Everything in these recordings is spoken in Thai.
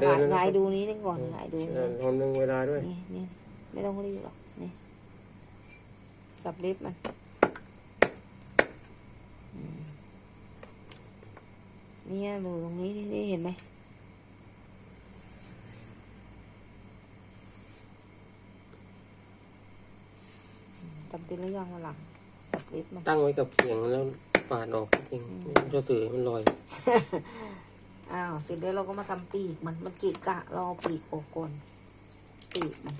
เดินหงายแล้วนะหงายดูนี้นี่ก่อนหงายดูเอนี่อทำเรื่องเวลาด้วย นี่นี่ไม่ต้องรีบหรอกนี่สับเล็บมันอืมเนี่ยดูตรงนี้นี่นี่เห็นไหมอืมจำเป็นหรือยังวันหลังสับเล็บมัน ตั้งไว้กับเขียงแล้วปาดออกจริงๆจะสื่อมันลอย อ้าวเสร็จแล้วเราก็มาทำปีกมันมันเกะกะเราเอาปีกออกก่อนปีกมัน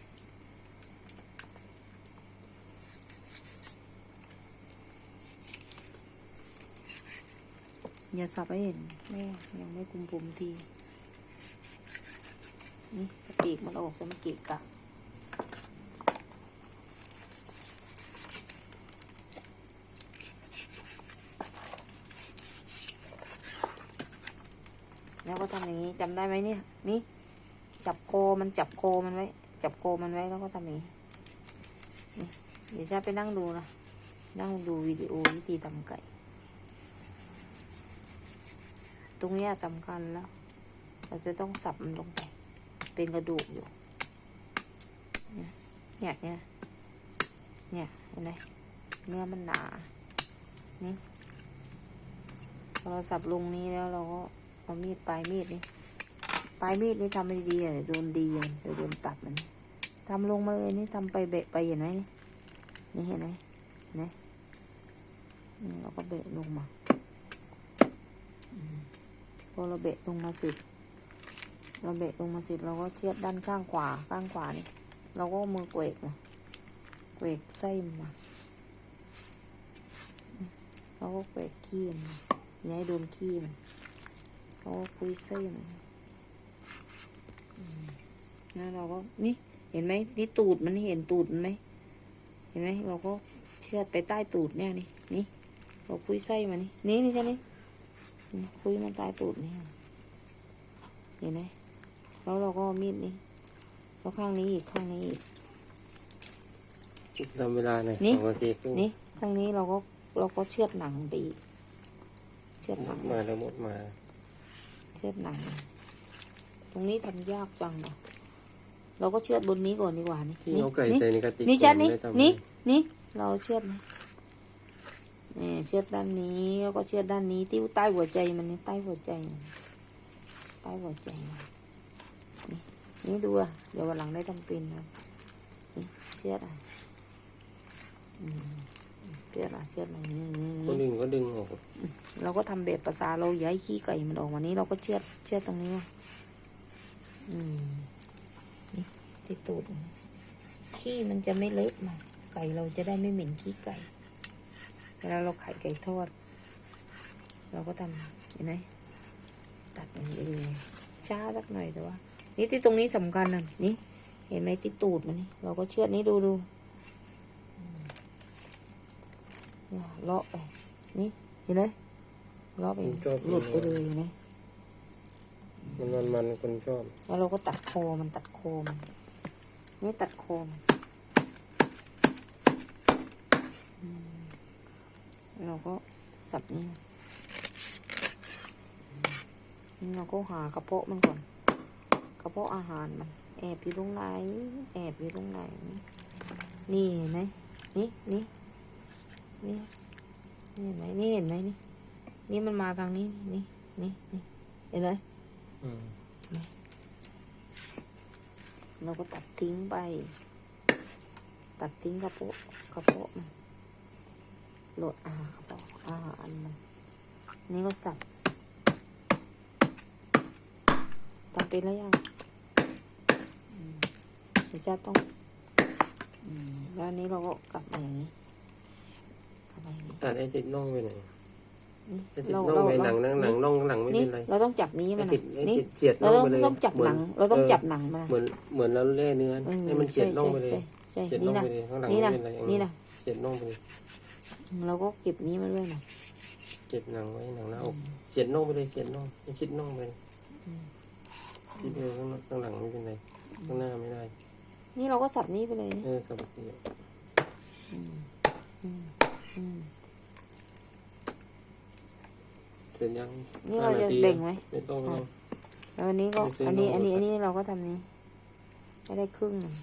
อย่าสับให้เห็นแม่ยังไม่คุมผมที นี่ปีกมันออกแต่มันเกะกะ แล้วก็ทำอย่างนี้จำได้ไหมเนี่ย นี่ จับโคมันจับโคมันไว้ จับโคมันไว้แล้วก็ทำอย่างนี้นี่เดี๋ยวจะไปนั่งดูนะ นั่งดูวิดีโอวิธีทำไก่ ตรงเนี้ยสำคัญแล้ว เราจะต้องสับมันลงไป เป็นกระดูกอยู่ เนี่ย เนี่ย เนี่ยเห็นไหมเนื้อมันหนา นี่พอเราสับลงนี้แล้วเราก็ เอามีดปลายมีดนี่ปลายมีดนี่ทำไม่ดีอะเดี๋ยโดนดีอะเดี๋ยวโดนตัดมันทำลงมาเลยนี่ทำไปเบะไปเห็นไหมนี่นี่เห็นไหมเห็นไหมนี่เราก็เบะลงมาพอเราเบะลงมาเสร็จเราเบะลงมาเสร็จเราก็เชือดด้านข้างขวาข้างขวานี่เราก็มือเกวกมาเกวกไส้มาเราก็เกวกขี้มันย้าให้โดนขี้มัน เราก็คุยไส้มันแล้วเราก็นี่เห็นไหมนี่ตูดมันนี่เห็นตูดมันไหมเห็นไหมเราก็เชือดไปใต้ตูดเนี่ยนี่นี่เราคุยไส้มันนี่นี่นี่ใช่ไหมนี่คุยมันใต้ตูดนี่เห็นไหมแล้วเราก็เอามีดนี่แล้วข้างนี้อีกข้างนี้อีกทำเวลาหน่อยนี่สองนาทีครึ่งนี่ข้างนี้เราก็เราก็เชือดหนังไปอีกเชือดหหมนัดงมาแล้วหมดมา เชือดหนัง ตรงนี้ทำยากจังนะเราก็เชือดบนนี้ก่อนดีกว่านี่ที่นี่เอาไก่นี่ใส่ในกระติกนี่ชัดนี่ไม่ทำนี่นี่เราเชือดนะนี่เชือดด้านนี้แล้วก็เชือดด้านนี้ที่ใต้หัวใจมันนี่ใต้หัวใจมันใต้หัวใจมันนี่นี่ดูอะเดี๋ยววันหลังได้ทำเป็นนะนี่เชือดอะอืม เชือดอะเชือดอะไรนี่นี่คนนี่อื่นก็ดึงออกเราก็ทำแบบภาษาเราย้ายขี้ไก่มันออกมานี้ เราก็เชือดเชือดตรงนี้ว่ะอืมนี่ที่ตูดมันขี้มันจะไม่เละมาไก่เราจะได้ไม่เหม็นขี้ไก่เวลาเราขายไก่ทอด เราก็ทำเห็นไหมตัดอย่างนี้เลยช้าสักหน่อยแต่ว่า นี่ที่ตรงนี้สำคัญนะนี่ เห็นไหมที่ตูดมันนี่เราก็เชือดนี้ดูดูอืม เนี่ยเลาะไป นี่เห็นไหมเลาะไปหลุดไปเลยเห็นไหมมันมันมันคนชอบแล้วเราก็ตัดโคมันตัดโคมันนี่ตัดโคมันอืมเราก็สับนี่นี่เราก็หากระเพาะมันก่อน กระเพาะอาหารมันแอบอยู่ตรงไหนแอบอยู่ตรงไหนนี่เห็นไหมนี่นี่ นี่นี่เห็นไหมนี่เห็นไหมนี่ นี่มันมาทางนี้นี่นี่นี่เห็นไหมอืมเราก็ตัดทิ้งไป ตัดทิ้งกระโปะกระโปะมันโหลดอากระโปะอาหารมันนี่ก็สับทำเป็นแล้วยังเดี๋ยวจะต้องแล้วนนี้เราก็กลับมาอย่างนี้ กลับมาอย่างนี้ตัดไอ้ติดน่องไปหน่อยนี่ไอ้ติดเราน่องเราไปหนังหนังหนังน่องหนังไม่นี่เป็นไรเราต้องจับนี้ไอ้มันติดนะไอ้นี่ติดเฉียดเราน่องต้องไปเลยต้องจับเหมืหอนันงเราต้องเออจับหนังมันนะเหมือนเหมือนเราเล่เนื้อออให้มันเฉียดน่องไปเลยใช่ใช่เฉียดใช่น่องนี่นะไปเลยข้างหลังนี่ไม่นะเป็นไรนี่นะเฉียดน่องไปเลยเราก็เก็บนี้มาด้วยนะเก็บหนังไว้หนังหน้าอกเฉียดน่องไปเลยเฉียดน่องไม่ชิดน่องไปเลยชิดเลยข้างข้างหลังไม่เป็นไรข้างหน้าไม่ได้ นี่เราก็สับนี้ไปเลยนี่เออครับพี่อืมอืมอืม เสร็จยังนี่เราจะห้นทีเบ่งไหมไม่ต้องไม่ต้องแล้วอันนี้ก็ไม่ซื้ออันนี้นมอันนี้เลยอันนี้เราก็ทำนี้ไม่ได้ครึ่งหนึ่ง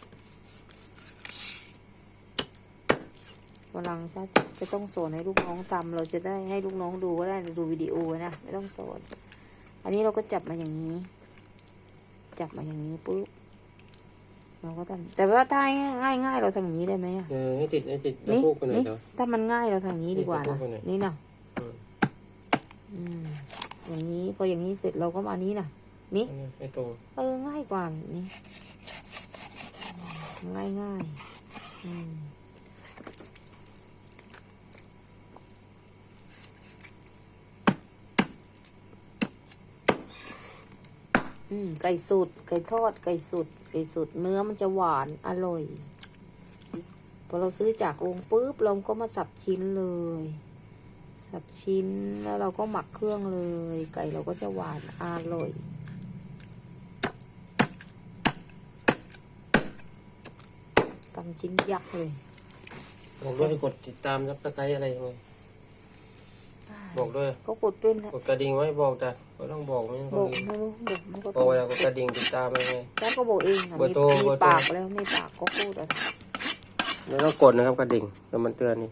วันหลังชาติจะต้องสอนให้ลูกน้องทำเราจะได้ให้ลูกน้องดูก็ได้ดูวิดีโอนะ ไม่ต้องสอน อันนี้เราก็จับมาอย่างนี้ จับมาอย่างนี้ปุ๊บ เราก็ทำแต่ว่าถ้าง่ายง่ายๆเราทำอย่างนี้ได้ไหมอะเออให้ติดให้ติดแล้วนี่พูกไปหน่อยนี่เดี๋ยว ถ้ามันง่ายเราทำอย่างนี้ดีกว่านี่นะขอพูดหน่อยนี่นะอืม อืมอย่างนี้พออย่างนี้เสร็จเราก็มานี้นะนี่ อันนี้ให้ตรงเออง่ายกว่านี่ง่ายง่ายๆอืม อืมไก่สุด ไก่ทอด ไก่สุด ไก่สุด เนื้อมันจะหวานอร่อย พอเราซื้อจากโรงปุ๊บเราก็มาสับชิ้นเลย สับชิ้นแล้วเราก็หมักเครื่องเลย ไก่เราก็จะหวานอร่อยตำชิ้นยักษ์เลยบอกด้วยกดติดตามรับตะไคร้อะไรยังไง บอกด้วยก็กดเป็นนะกดกระดิ่งไว้บอกจ้ะก็ต้องบอกไม่ต้องบอกดีไม่รู้บอกมันก็บต้ออกงเวลากดกระดิ่งติดตามยังไง แล้วก็บอกเองค่ะเบอร์มีโทรมีเบอร์โทร ปากแล้วมีปากก็พูดอะไรไม่ต้องกดนะครับกระดิ่งเดี๋ยวมันเตือนนี่